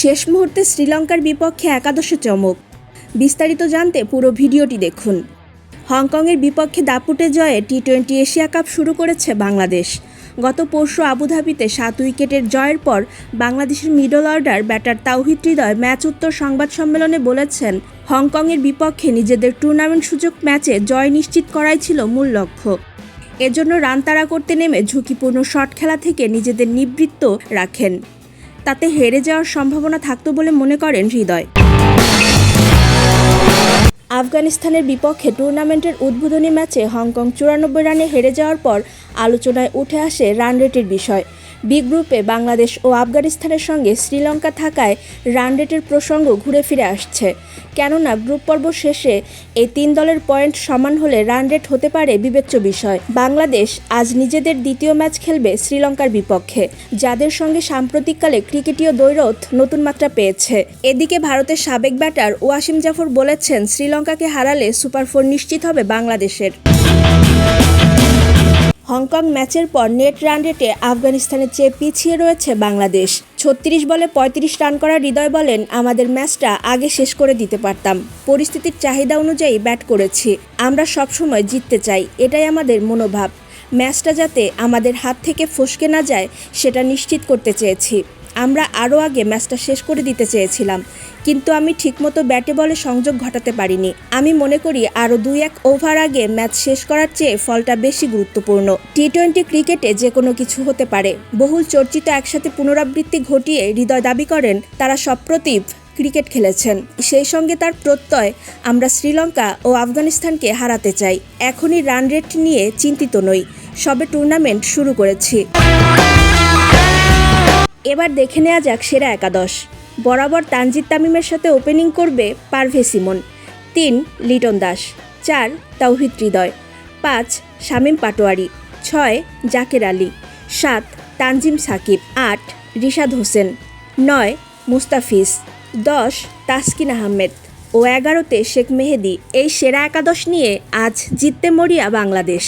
শেষ মুহূর্তে শ্রীলঙ্কার বিপক্ষে একাদশে চমক। বিস্তারিত জানতে পুরো ভিডিওটি দেখুন। হংকংয়ের বিপক্ষে দাপুটে জয়ে টি টোয়েন্টি এশিয়া কাপ শুরু করেছে বাংলাদেশ। গত পরশু আবুধাবিতে সাত উইকেটের জয়ের পর বাংলাদেশের middle order batter Towhid Hridoy match উত্তর সংবাদ সম্মেলনে বলেছেন, হংকংয়ের বিপক্ষে নিজেদের টুর্নামেন্ট সুযোগ ম্যাচে জয় নিশ্চিত করাই ছিল মূল লক্ষ্য। এজন্য রান তাড়া করতে নেমে ঝুঁকিপূর্ণ শট খেলা থেকে নিজেদের নিবৃত্ত রাখেন। তাতে হেরে যাওয়ার সম্ভাবনা থাকতো বলে মনে করেন হৃদয়। আফগানিস্তানের বিপক্ষে টুর্নামেন্টের উদ্বোধনী ম্যাচে হংকং চুরানব্বই রানে হেরে যাওয়ার পর আলোচনায় উঠে আসে রান রেটের বিষয়। বি গ্রুপে বাংলাদেশ ও আফগানিস্তানের সঙ্গে শ্রীলঙ্কা থাকায় রান রেটের প্রসঙ্গ ঘুরে ফিরে আসছে। কেননা গ্রুপ পর্ব শেষে এই তিন দলের পয়েন্ট সমান হলে রান রেট হতে পারে বিবেচ্য বিষয়। বাংলাদেশ আজ নিজেদের দ্বিতীয় ম্যাচ খেলবে শ্রীলঙ্কার বিপক্ষে, যাদের সঙ্গে সাম্প্রতিককালে ক্রিকেটীয় দৈরথ নতুন মাত্রা পেয়েছে। এদিকে ভারতের সাবেক ব্যাটার ওয়াসিম জাফর বলেছেন, শ্রীলঙ্কাকে হারালে সুপার ফোর নিশ্চিত হবে বাংলাদেশের। হংকং ম্যাচের পর নেট রান রেটে আফগানিস্তানের চেয়ে পিছিয়ে রয়েছে বাংলাদেশ। ছত্রিশ বলে পঁয়ত্রিশ রান করা হৃদয় বলেন, আমাদের ম্যাচটা আগে শেষ করে দিতে পারতাম। পরিস্থিতির চাহিদা অনুযায়ী ব্যাট করেছি। আমরা সবসময় জিততে চাই। এটাই আমাদের মনোভাব। ম্যাচটা যাতে আমাদের হাত থেকে ফসকে না যায়, সেটা নিশ্চিত করতে চেয়েছি। আমরা আরও আগে ম্যাচটা শেষ করে দিতে চেয়েছিলাম, কিন্তু আমি ঠিকমতো ব্যাটে বলে সংযোগ ঘটাতে পারিনি। আমি মনে করি আরও দুই এক ওভার আগে ম্যাচ শেষ করার চেয়ে ফলটা বেশি গুরুত্বপূর্ণ। টি টোয়েন্টি ক্রিকেটে যে কোনো কিছু হতে পারে। বহুল চর্চিত একসাথে পুনরাবৃত্তি ঘটিয়ে হৃদয় দাবি করেন, তারা সপ্রতিভ ক্রিকেট খেলেছেন। সেই সঙ্গে তার প্রত্যয়, আমরা শ্রীলঙ্কা ও আফগানিস্তানকে হারাতে চাই। এখনই রান রেট নিয়ে চিন্তিত নই। সবে টুর্নামেন্ট শুরু করেছি। এবার দেখে নেওয়া যাক সেরা একাদশ। বরাবর তানজিদ তামিমের সাথে ওপেনিং করবে পারভেজ ইমন তিন, লিটন দাস। চার, তাওহিদ হৃদয়। পাঁচ, শামীম পাটোয়ারি। ছয়, জাকের আলী। সাত, তানজিম সাকিব। আট, রিশাদ হোসেন। নয়, মুস্তাফিজ। দশ, তাসকিন আহমেদ। ও এগারোতে শেখ মেহেদি। এই সেরা একাদশ নিয়ে আজ জিততে মরিয়া বাংলাদেশ।